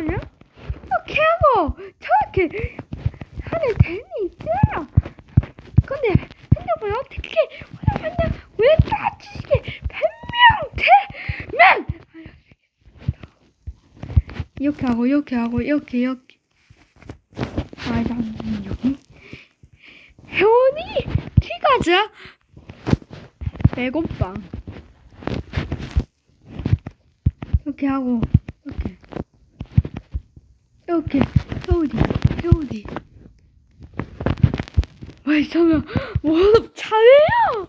잠깐만요. 이렇게 하고 저렇게 재미 있어요. 근데 핸드폰 어떻게 하냐? 왜 짜치게 변명태면 이렇게 하고 이렇게 하고 이렇게 이렇게. 말하는 여기. 혜원이 티가자 배고파. 이렇게 하고 이렇게 혜원이 혜원이. 왜 저면 월급 잘해요?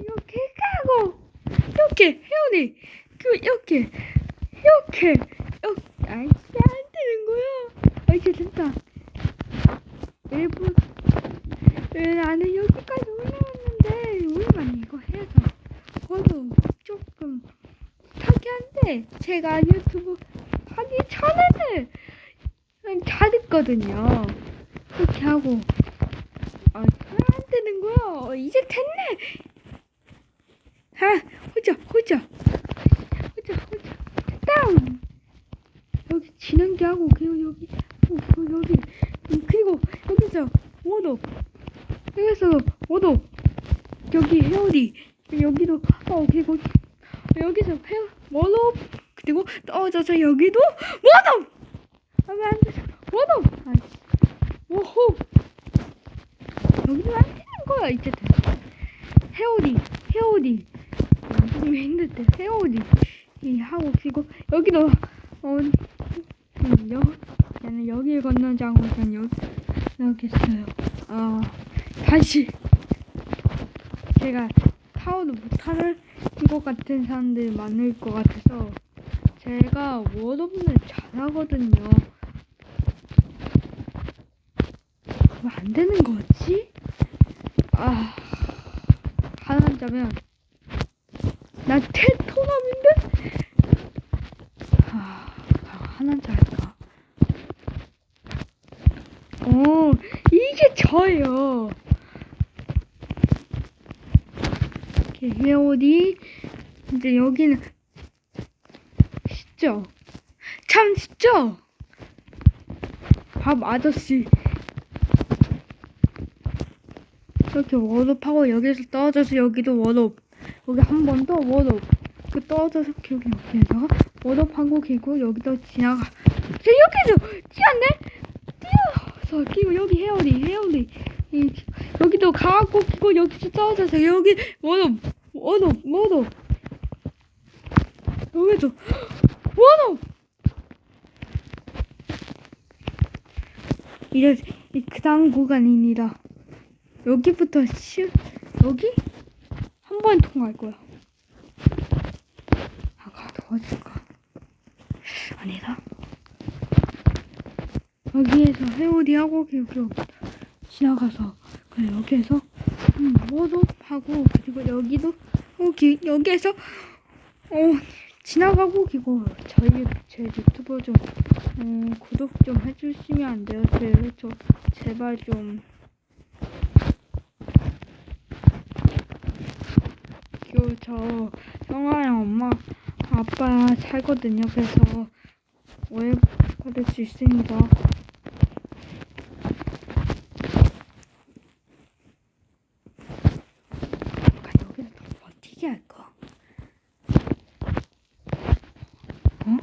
이렇게 하고 이렇게 혜원이 그 이렇게 이렇게 이렇게. 아이 안 되는 거야? 아 이게 진짜 왜 나는 여기까지 올라왔는데 우리만 이거 해서 저도 조금 하긴 한데 제가 유튜브 그냥 잘했거든요. 이렇게 하고. 아잘안 되는 거야. 어, 이제 됐네. 아 호자 호자 호자 호자 다운. 여기 진행기 하고 그리고 여기 어, 그리고 여기. 음, 그리고 여기서 워도. 여기서 워도. 여기 헤어디. 여기도 어 그리고 여기서 헤어 워도 그리고 떨어져서 여기도? 워도 하면 안 워도 아이씨. 오호. 여기도 안 되는 거야 이제 헤어디 헤어디. 좀 힘들 때 헤어디. 이 하고 그리고 여기도 어 음, 여 나는 여기를 건너지 않고 그냥 여기 여기 있어요. 아 다시. 제가 타워도 못하는 것 같은 사람들이 많을 것 같아서 제가 워드분을 잘하거든요. 왜안 되는 거지? 아 하나 자면 나 테토남인데? 아 하나자 할까? 어, 이게 저예요. 이렇게 헤어디 이제 여기는 쉽죠? 참 쉽죠? 밥 아저씨. 이렇게 워업하고 여기서 떨어져서 여기도 워업. 여기 한 번 더 워업. 그 떨어져서 여기 여기에서 워업하고 기고 여기도 지나가. 저 여기도 뛰었네? 뛰어서 끼고 여기 헤어리 헤어리. 이, 여기도 가고 끼고 여기서 떨어져서 여기 워업 워업 워업. 여기도 워업 이제 이 그다음 구간입니다. 여기부터 시 여기 한 번 통할 거야. 아가 도와줄까? 아니다. 여기에서 회오리 하고 그리고 지나가서 그래 여기에서 음, 뭐도 하고 그리고 여기도 여기 여기에서 어 지나가고 그리고 저희 제 유튜브 좀 음, 구독 좀 해주시면 안 돼요? 제, 저 제발 좀 그리고 저 형아랑 엄마 아빠 살거든요. 그래서 오해 받을 수 있으니까 약간 여기서 더 버티게 할까? 어?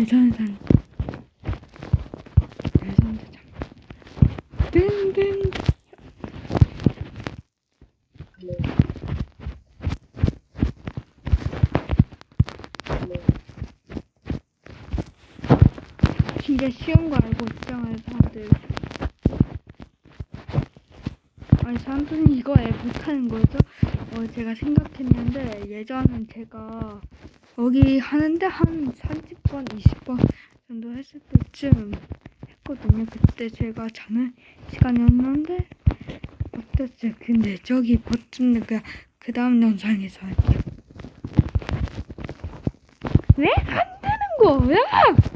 레전산. 레전드 장 뜬뜬 진짜 쉬운 거 알고 있잖아요 사람들. 아니 사람들은 이거 애 못하는 거죠? 어 제가 생각했는데 예전엔 제가 여기 하는데 한 30번, 20번 정도 했을 때쯤 했거든요. 그때 제가 자는 시간이었는데 어땠어요? 근데 저기 버튼 그냥 그 다음 영상에서 할게요. 왜? 안 되는 야!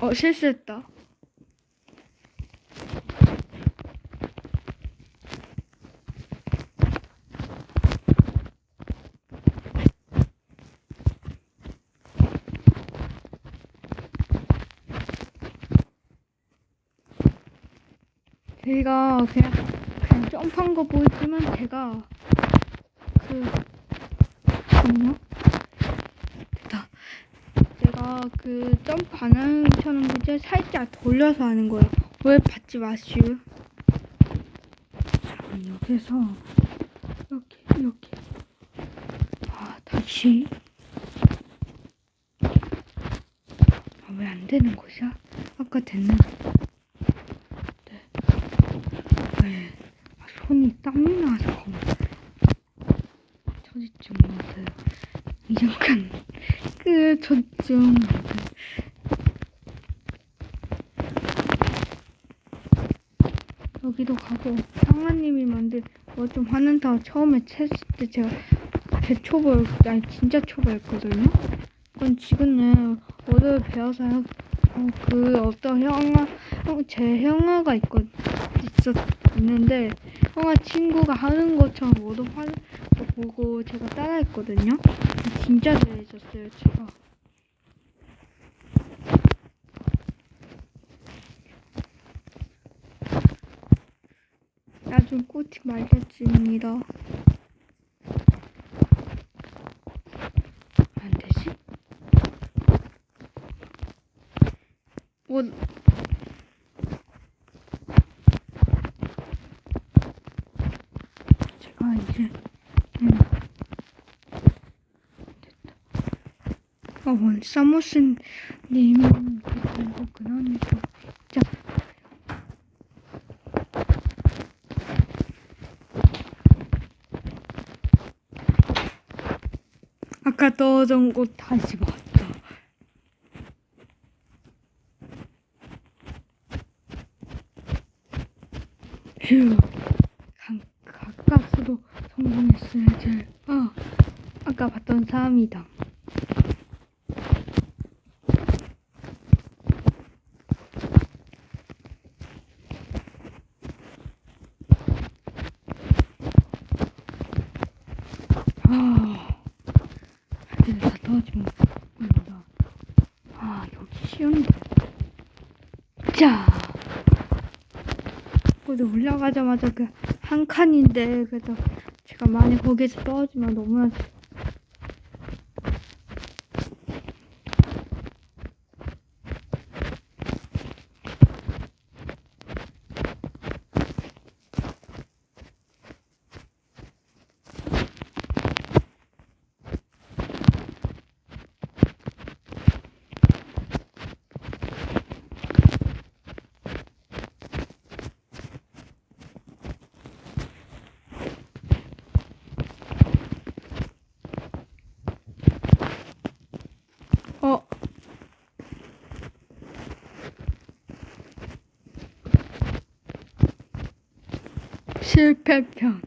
어, 실수했다. 제가 그냥 그냥 점프한 거 보이지만 제가 그 잠깐만요. 됐다. 제가 그 점프 안 하는 처럼 이제 살짝 돌려서 하는 거예요. 왜 받지 마시오. 자, 여기서 이렇게 이렇게 아 다시 아, 왜 안 되는 것이야? 아까 됐는데. 네. 아, 손이 땀이 나서 저지증 맞아요. 이잠깐 그 맞아요. 여기도 가고 상아님이 만든 뭐좀 화낸다 처음에 쳤을 때 제가 대초보였 아니 진짜 초보였거든요. 그건 지금은 얻어 배워서요. 어, 그 어떤 형아 형, 제 형아가 있거 있었 있는데 형아 친구가 하는 것처럼 모두 거 보고 제가 따라했거든요. 진짜 잘해줬어요 제가. 나중 꿀팁 알려줍니다. 안 되지? 뭐 제가 이제 음. 됐다. 아, 원 사무스님은 그리고 그러니까 자 아까 떨어진 곳 다시 왔다. 휴. 가, 가까스도 성공했어야지. 아, 아까 봤던 사람이다. 아, 다들 다 떨어지면 모른다. 아, 여기 쉬운데. 자. 그래도 올라가자마자 그 한 칸인데 그래도 제가 만약 거기에서 떨어지면 너무나 어 실패편